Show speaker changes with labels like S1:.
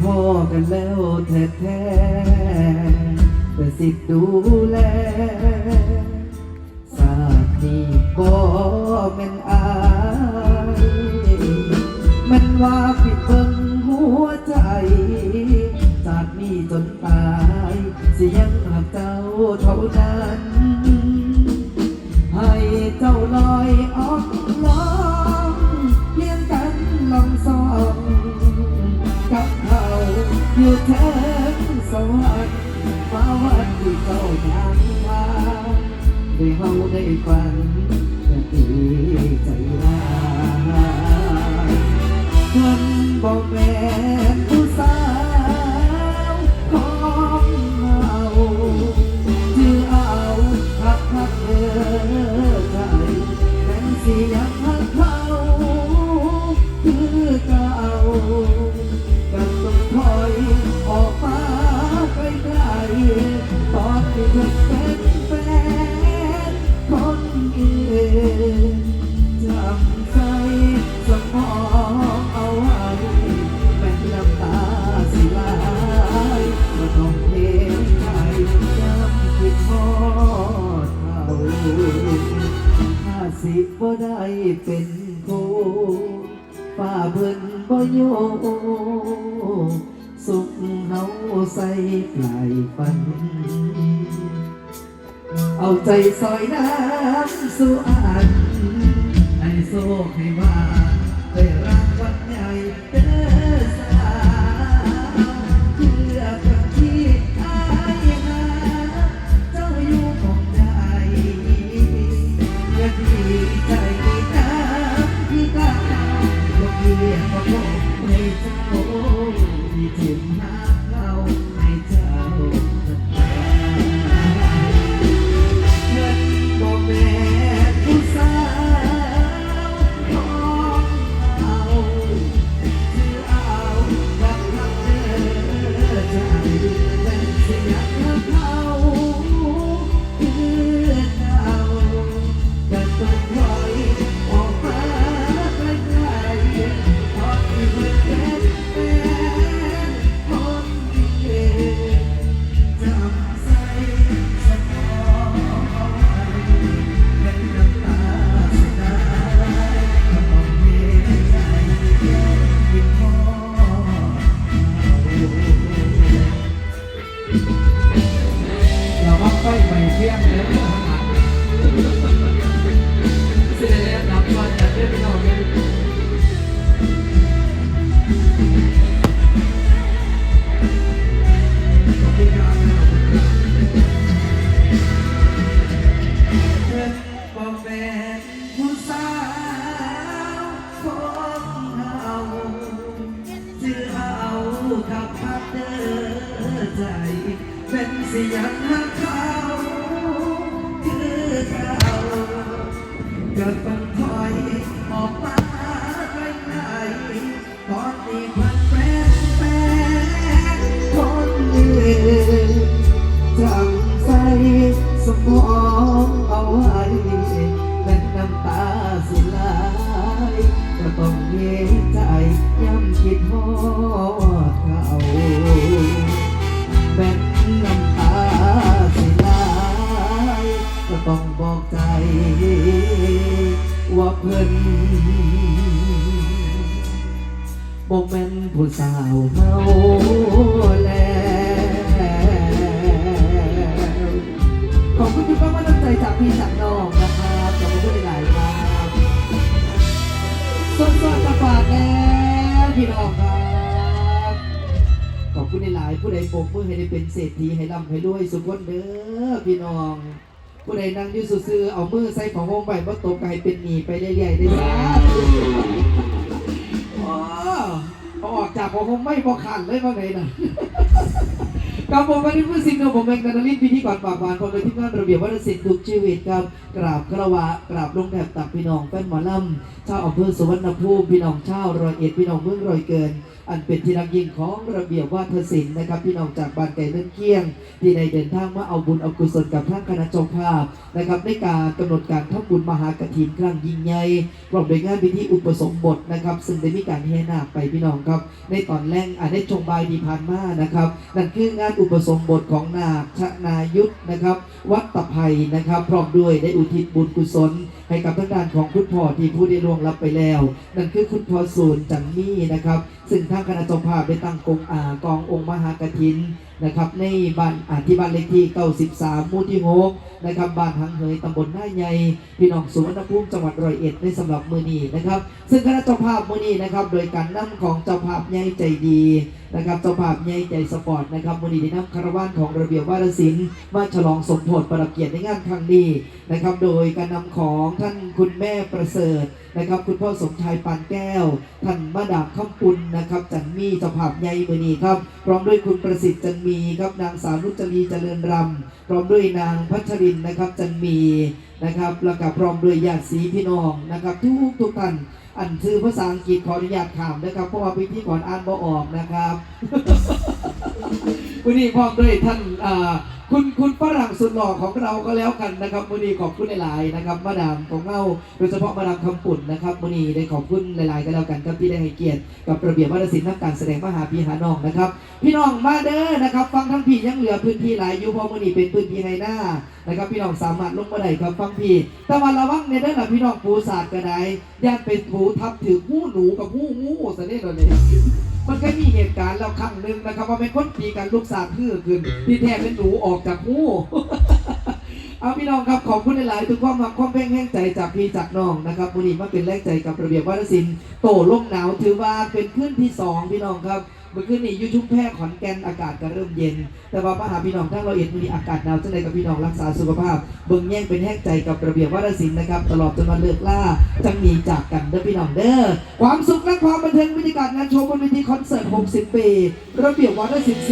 S1: พ่อกันแล้วแท้ๆแต่สิทธิ์ดูแลสาดนี้บ่แม่นอาย มันว่าผิดเบิ่งหัวใจ จากนี้จนตาย สิยังหักเจ้าเท่านั้น วันที่เข้าทางมาได้เฮาได้ฟัง สิบ่ได้เป็นโคฝ้าเพิ่นบ่โยสุขเฮาใส่ปลายฝัน เอาใจซอยน้ำสู่อันให้โซให้ว่า ที่ถึ เป็นสิยังหักเขาคือเก่าก็ต้องถอยออกมาไกลๆตอนนี้พันแฟนแฟนคนอื่นจำใส่สมองเอาไว้เป็นน้ำตาสิไหลก็ต้องเย็นใจย้ำคิดฮอ ว่าเพิ่นบ่แม่นผู้สาวเฮาแล้วขอบคุณทุกท่านมาตั้งใจจากพี่จากน้องนะครับขอบคุณหลายๆครับส่วนส่วนกระฝากแล้วพี่น้องครับขอบคุณหลายๆผู้ใดปรบมือให้ได้เป็นเศรษฐีให้ร่ำให้รวยสุขคนเด้อพี่น้อง ผู้ใดนั่งอยู่ซื่อๆเอามือใส่ของห้องไปบ่ตกก็ให้เป็นหนีไปเรื่อยๆได้สาธุอ๋อเอาออกจากผมผมไม่บอกขันเลยว่าไงนะกับผมวันนี้ผู้สิงห์ของผมเองนันทลินพิธีกรปากหวานคนเลยที่งานระเบียบวัฒนศิลป์ทุกชีวิตครับกราบคารวะกราบลงแถบตักพี่น้องแฟนหมอลำชาวอำเภอสุวรรณภูมิพี่น้องชาวร้อยเอ็ดพี่น้องเมืองร้อยเกินอันเป็นที่รักยิ่งของระเบียบวาทศิลป์นะครับพี่น้องจากบ้านไก่เลื่อนเคียง ที่ได้เดินทางมาเอาบุญเอากุศลกับท่านคณะเจ้าภาพนะครับในการกำหนดการทำบุญมหากฐินครั้งยิ่งใหญ่พร้อมโดยงานพิธีอุปสมบทนะครับ ซึ่งได้มีการเฮนาคไปพี่น้องครับ ในตอนแรกอ่าได้ชงบายดีพานมานะครับนั่นคืองานอุปสมบทของนาคชนายุทธนะครับ วัดตะไพนะครับพร้อมด้วยได้อุทิศบุญกุศลให้กับทางด้านของคุณพ่อที่ผู้ได้ล่วงลับไปแล้ว นั่นคือคุณพ่อศูนย์จันมี่นะครับ ซึ่งท่างคณะเจ้าภาพได้ตั้งกองอากององค์มหากฐิน นะครับในบ้านอ่าที่บ้านเลขที่ 93หมู่ที่6นะครับบ้านหังเหยตำบลหน้าใหญ่พี่น้องสุวรรณภูมิจังหวัดร้อยเอ็ดในสำหรับมือนี้นะครับ ซึ่งคณะเจ้าภาพมือนี้นะครับ โดยการนำของเจ้าภาพใหญ่ใจดีนะครับเจ้าภาพใหญ่ใจสปอร์ตนะครับมือนี้ได้นำคาราวานของระเบียบวาทศิลป์มาฉลองสมโภชประเกียรติในงานครั้งนี้นะครับ โดยการนำของท่านคุณแม่ประเสริฐนะครับ คุณพ่อสมชายปานแก้ว ท่านมาดามข้ามปุณนะครับจันมีเจ้าภาพใหญ่มือนี้ครับพร้อมด้วยคุณประสิทธิ์จันมีีครับนางสาวรุจรีเจริญรำพร้อมด้วยนางพัชรินนะครับจันมีนะครับแล้วก็พร้อมด้วยญาติสีพี่น้องนะครับ ทุกทุกท่านอันชื่อภาษาอังกฤษขออนุญาตถามนะครับเพราะว่าพิธีก่อนอ่านบ่ออกนะครับ วันนี้พร้อมด้วยท่านคุณคุณฝรั่งสุดหล่อของเราก็แล้วกันนะครับวันนี้ขอบคุณหลายๆนะครับมาดามของเราโดยเฉพาะมาดามคำปุ่นนะครับวันนี้ได้ขอบคุณหลายๆก็แล้วกันครับที่ได้ให้เกียรติกับระเบียบวัฒนศิลป์นักการแสดงมหาพีหาน้องนะครับ พี่น้องมาเด้อนะครับ ฟังทั้งพี่ยังเหลือพื้นที่หลายอยู่เพราะวันนี้เป็นพื้นที่ในหน้านะครับพี่น้องสามารถลงมาได้ครับฟังพี่แต่ว่าระวังในเด้อล่ะพี่น้องปูศาสตร์ก็ได้ย่านเป็นปูทับถือผู้หนูกับผู้งูซะเนี่ยเลย มันเคยมีเหตุการณ์เราครั้งหนึ่งนะครับว่าเป็นคนตีกันลูกสาวพือขึ้นที่แท้เป็นหนูออกจากหูเอาพี่น้องครับขอบคุณหลายๆทุกความรักความแพ่งแห้งใจจากพี่จากน้องนะครับวันนี้มาเป็นแรงใจกับระเบียบวัฒนศิลป์โตลมหนาวถือว่าเป็นขึ้นที่สองพี่น้องครับ เมื่อคืนนี้ยูทูบแพร่ขอนแก่นอากาศก็เริ่มเย็น แต่ว่ามาหาพี่น้องทั้งเราเอ็ดมีอากาศหนาวจังเลยกับพี่น้องรักษาสุขภาพ เบิ่งแย่งเป็นแห้งใจกับระเบียบวัฒนศิลป์นะครับตลอดจนวันเลิกล่าจังมีจากกันเด้อพี่น้องเด้อความสุขและความบันเทิงบรรยากาศงานโชว์บนเวทีคอนเสิร์ต 60 ปี ระเบียบวัฒนศิลป์